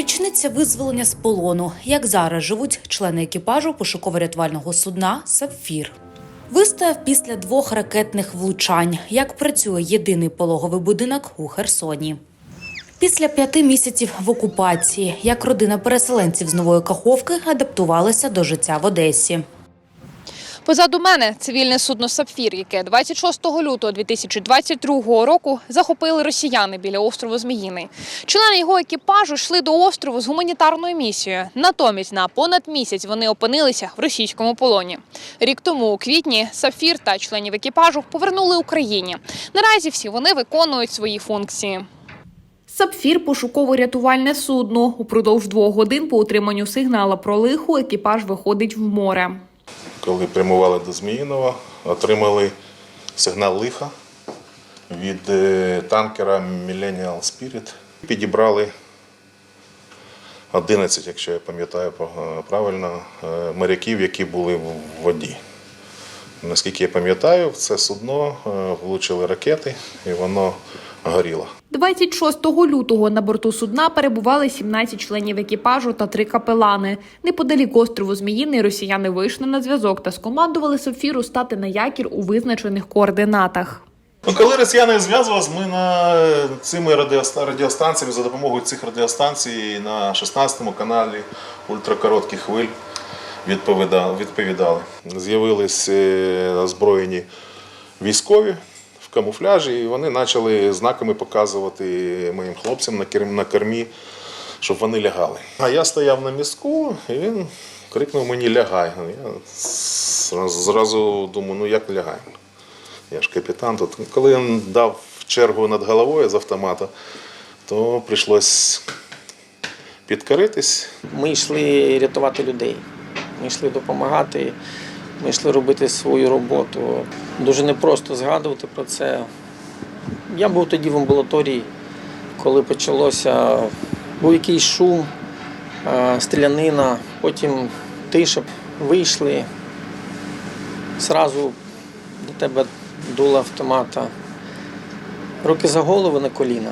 Річниця визволення з полону. Як зараз живуть члени екіпажу пошуково-рятувального судна Сапфір. Вистояв після двох ракетних влучань. Як працює єдиний пологовий будинок у Херсоні. Після п'яти місяців в окупації, як родина переселенців з нової Каховки адаптувалася до життя в Одесі. Позаду мене цивільне судно Сапфір, яке 26 лютого 2022 року захопили росіяни біля острову Зміїний. Члени його екіпажу йшли до острову з гуманітарною місією. Натомість на понад місяць вони опинилися в російському полоні. Рік тому, у квітні, Сапфір та членів екіпажу повернули Україні. Наразі всі вони виконують свої функції. Сапфір пошуково-рятувальне судно. Упродовж двох годин по отриманню сигнала про лихо екіпаж виходить в море. Коли прямували до Зміїного, отримали сигнал лиха від е, танкера Millennial Spirit. Підібрали 11, якщо я пам'ятаю правильно, е, моряків, які були в воді. Наскільки я пам'ятаю, в це судно е, влучили ракети і воно горіло. 26 лютого на борту судна перебували 17 членів екіпажу та три капелани. Неподалік острову Зміїний росіяни вийшли на зв'язок та скомандували Софіру стати на якір у визначених координатах. Ну, коли росіяни зв'язувалися, ми на е, цими радіоста- радіостанціями за допомогою цих радіостанцій на 16 каналі ультракоротких хвиль відповіда- відповідали. З'явились е, озброєні військові камуфляжі, і вони почали знаками показувати моїм хлопцям на керм- на кормі, щоб вони лягали. А я стояв на містку, і він крикнув мені лягай. Я зразу думаю, ну як лягай? Я ж капітан тут. Коли він дав чергу над головою з автомата, то прийшлось підкоритись. Ми йшли рятувати людей, ми йшли допомагати, ми йшли робити свою роботу. Дуже непросто згадувати про це. Я був тоді в амбулаторії, коли почалося, був якийсь шум, е, стрілянина, потім тиша. Вийшли, зразу до тебе дуло автомата. Руки за голову на коліна.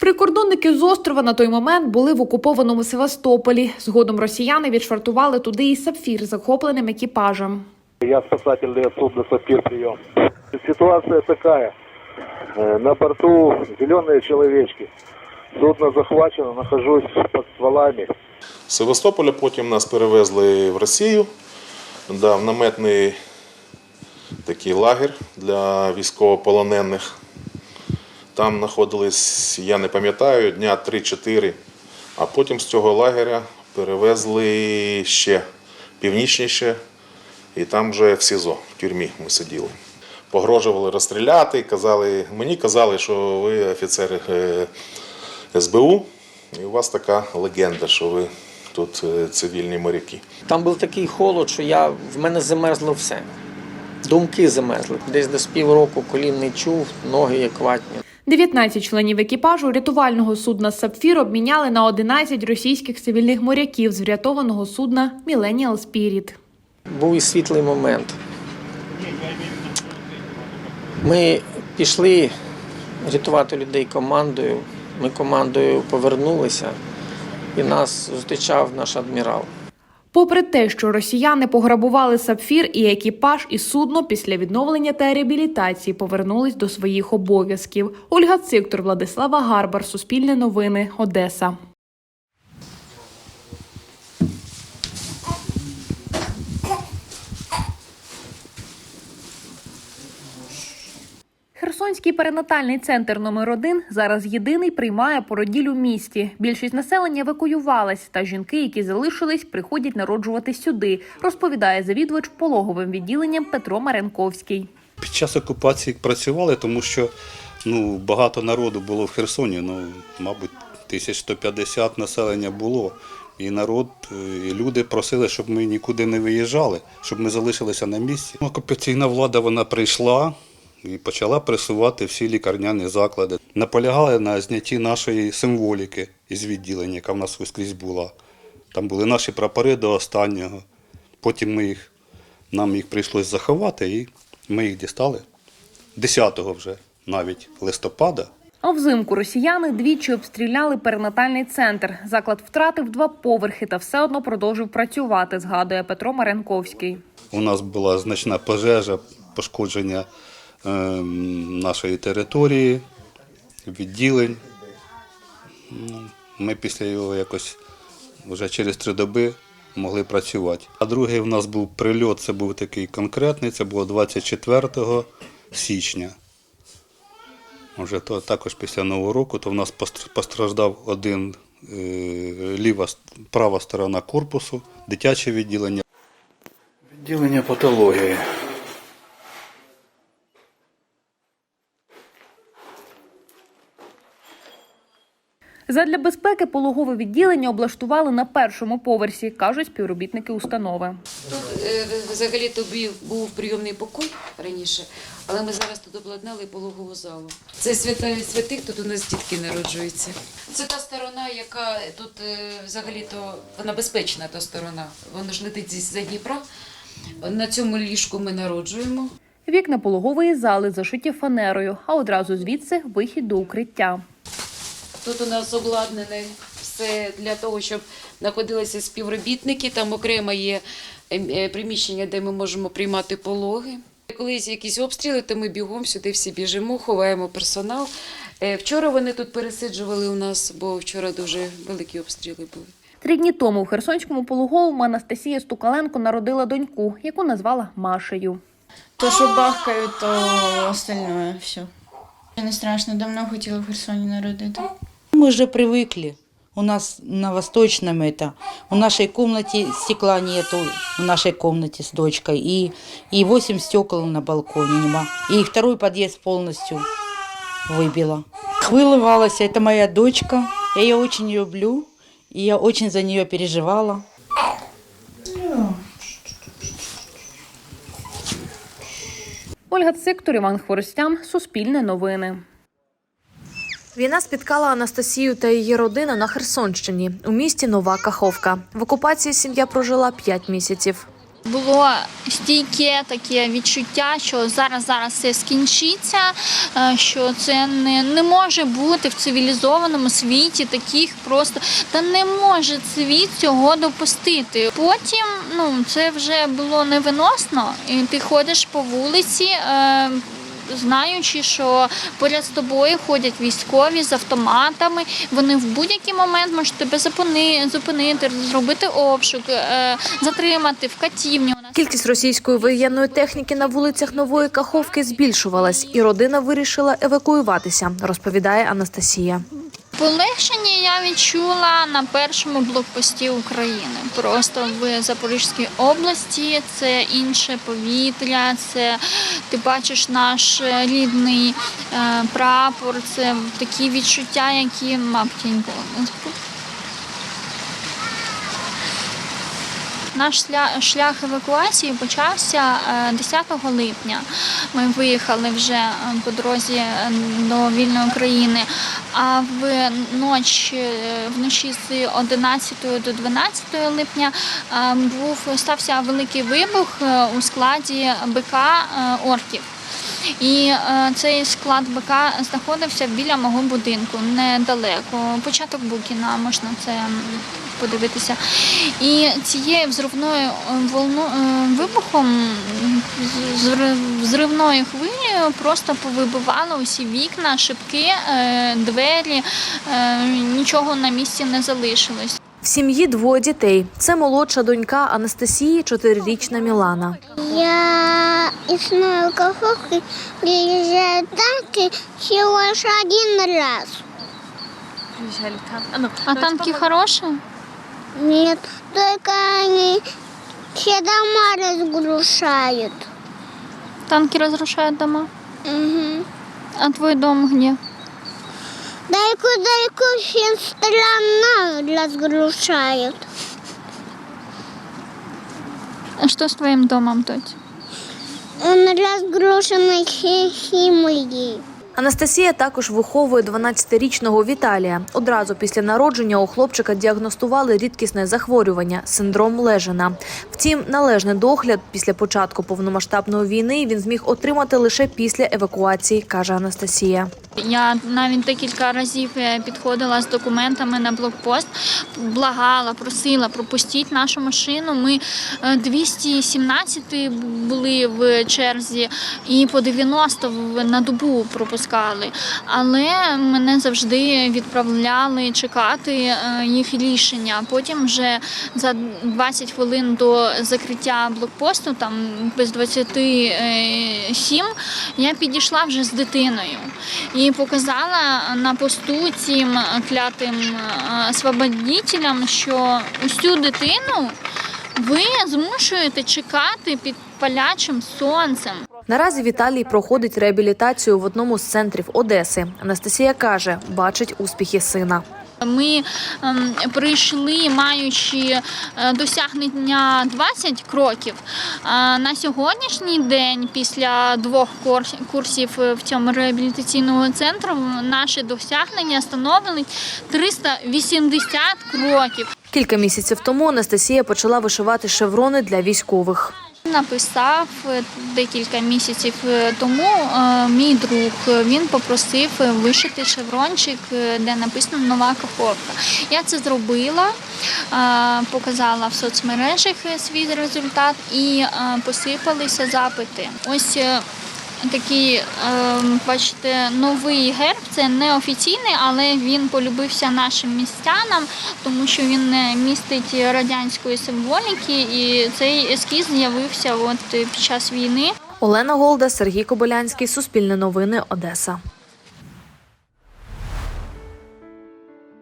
Прикордонники з острова на той момент були в окупованому Севастополі. Згодом росіяни відшвартували туди і сапфір захопленим екіпажем. Я спасательное судно «Сапир» прием. Ситуация такая. Э, На борту зеленые человечки. Судно захвачено, нахожусь под стволами. З Севастополя потім нас перевезли в Росію, да, в наметний такий лагер для військовополонених. Там знаходились, я не пам'ятаю, дня 3-4. А потім з цього лагеря перевезли ще північніше, і там вже в СІЗО, в тюрмі ми сиділи. Погрожували розстріляти, казали, мені казали, що ви офіцери е, СБУ, і у вас така легенда, що ви тут е, цивільні моряки. Там був такий холод, що я, в мене замерзло все. Думки замерзли. Десь до півроку колін не чув, ноги як ватні. 19 членів екіпажу рятувального судна Сапфір обміняли на 11 російських цивільних моряків з врятованого судна Millennial Spirit. Був і світлий момент. Ми пішли рятувати людей командою. Ми командою повернулися, і нас зустрічав наш адмірал. Попри те, що росіяни пограбували сапфір і екіпаж, і судно після відновлення та реабілітації повернулись до своїх обов'язків. Ольга Циктор, Владислава Гарбар, Суспільне новини, Одеса. Херсонський перинатальний центр номер 1 зараз єдиний приймає породіль у місті. Більшість населення евакуювалась, та жінки, які залишились, приходять народжувати сюди, розповідає завідувач пологовим відділенням Петро Маренковський. Під час окупації працювали, тому що ну, багато народу було в Херсоні. Ну, мабуть, 1150 населення було. І народ, е, і люди просили, щоб ми нікуди не виїжджали, щоб ми залишилися на місці. Окупаційна влада вона прийшла і почала пресувати всі лікарняні заклади. Наполягали на знятті нашої символіки із відділення, яка в нас скрізь була. Там були наші прапори до останнього. Потім ми їх, нам їх прийшлось заховати, і ми їх дістали 10-го вже навіть листопада А взимку росіяни двічі обстріляли перинатальний центр. Заклад втратив два поверхи та все одно продовжив працювати, згадує Петро Маренковський. У нас була значна пожежа, пошкодження нашої території, відділень. Ну, Ми після його якось вже через три доби могли працювати. А другий у нас був прильот, це був такий конкретний, це було 24 січня. Вже то також після Нового року, то в нас постр- постраждав один е, ліва, права сторона корпусу, дитяче відділення. Відділення патології. Задля безпеки пологове відділення облаштували на першому поверсі, кажуть співробітники установи. Тут е, взагалі то був, прийомний покой раніше, але ми зараз тут обладнали пологову залу. Це свята святих, тут у нас дітки народжуються. Це та сторона, яка тут е, взагалі то вона безпечна, та сторона. Вона ж летить зі за Дніпра. На цьому ліжку ми народжуємо. Вікна пологової зали зашиті фанерою, а одразу звідси вихід до укриття. Тут у нас обладнане все для того, щоб знаходилися співробітники. Там окремо є е, е, приміщення, де ми можемо приймати пологи. Колись якісь обстріли, то ми бігом сюди всі біжимо, ховаємо персонал. Е, Вчора вони тут пересиджували у нас, бо вчора дуже великі обстріли були. Три дні тому в Херсонському пологовому Анастасія Стукаленко народила доньку, яку назвала Машею. То, що бахкають, то остальное все. Не страшно, давно хотіла в Херсоні народити. Мы уже привыкли. У нас на Восточном это. В нашей комнате стекла нету, в нашей комнате с дочкой. И, и 8 стекол на балконе нема. И второй подъезд полностью выбило. Хвылывалась, это моя дочка. Я ее очень люблю. И я очень за нее переживала. Ольга Циктор, Іван Хворостян, Суспільне новини. Війна спіткала Анастасію та її родину на Херсонщині у місті Нова Каховка. В окупації сім'я прожила 5 місяців. Було стійке таке відчуття, що зараз зараз все скінчиться, е, що це не, не може бути в цивілізованому світі таких просто та не може світ цього допустити. Потім ну це вже було невиносно, і ти ходиш по вулиці. Е, Знаючи, що поряд з тобою ходять військові з автоматами, вони в будь-який момент можуть тебе зупинити, зробити обшук, е, затримати в катівню. Кількість російської воєнної техніки на вулицях Нової Каховки збільшувалась, і родина вирішила евакуюватися, розповідає Анастасія. Полегшення я відчула на першому блокпості України. Просто в Запорізькій області це інше повітря, це ти бачиш наш рідний е, прапор, це такі відчуття, які, мабуть, ніколи не забуду. Наш шлях, евакуації почався е, 10 липня. Ми виїхали вже е, по дорозі е, до вільної України. А в ноч, е, вночі з 11 до 12 липня е, був стався великий вибух е, у складі БК е, орків. І е, цей склад БК знаходився біля мого будинку недалеко. Початок Букіна можна це подивитися. І цією взривною е, волну е, вибухом, взривною хвилею просто повибивало усі вікна, шибки, е, двері, нічого на місці не залишилось. В сім'ї двоє дітей. Це молодша донька Анастасії, чотирирічна Мілана. Я Новой Каховки приезжаю танки всего лишь один раз. А танки хороші? Нет, только они все дома разрушают. Танки розрушають дома. Угу. А твій дом где? Далеко-далеко всем странам разрушают. А что с твоим домом, тетя? Он разрушен всей семьей. Анастасія також виховує 12-річного Віталія. Одразу після народження у хлопчика діагностували рідкісне захворювання синдром Лежина. Втім, належний догляд після початку повномасштабної війни він зміг отримати лише після евакуації, каже Анастасія. Я навіть декілька разів е, підходила з документами на блокпост, благала, просила пропустіть нашу машину. Ми е, 217 були в черзі і по 90 на добу пропускали. Але мене завжди відправляли чекати е, їх рішення. Потім вже за 20 хвилин до закриття блокпосту, там без 27, я підійшла вже з дитиною і показала на посту цим клятим е, освободітелям, що усю дитину ви змушуєте чекати під палячим сонцем. Наразі Віталій проходить реабілітацію в одному з центрів Одеси. Анастасія каже, бачить успіхи сина. Ми ем, прийшли, маючи е, досягнення 20 кроків. На сьогоднішній день, після двох курсів е, в цьому реабілітаційному центру, наше досягнення становить 380 кроків. Кілька місяців тому Анастасія почала вишивати шеврони для військових. Написав е, декілька місяців е, тому е, мій друг. Він попросив вишити шеврончик, де написано нова каховка. Я це зробила, показала в соцмережах свій результат і посипалися запити. Ось такий, е, бачите, новий герб. Це не офіційний, але він полюбився нашим містянам, тому що він е, містить радянської символіки, і цей ескіз з'явився от е, під час війни. Олена Голда, Сергій Кобилянський, Суспільне новини, Одеса.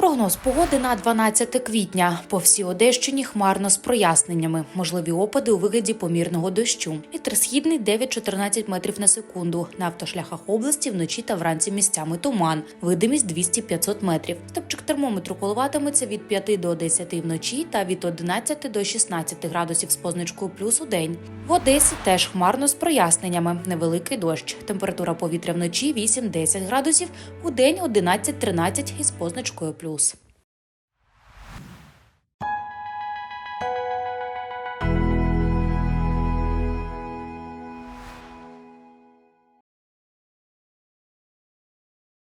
Прогноз погоди на 12 квітня. По всій Одещині хмарно з проясненнями. Можливі опади у вигляді помірного дощу. Вітер східний 9-14 метрів на секунду. На автошляхах області вночі та вранці місцями туман. Видимість 200-500 метрів. Стопчик термометру коливатиметься від 5 до 10 вночі та від 11 до 16 градусів з позначкою плюс у день. В Одесі теж хмарно з проясненнями. Невеликий дощ. Температура повітря вночі 8-10 градусів, у день 11-13 із позначкою плюс. los.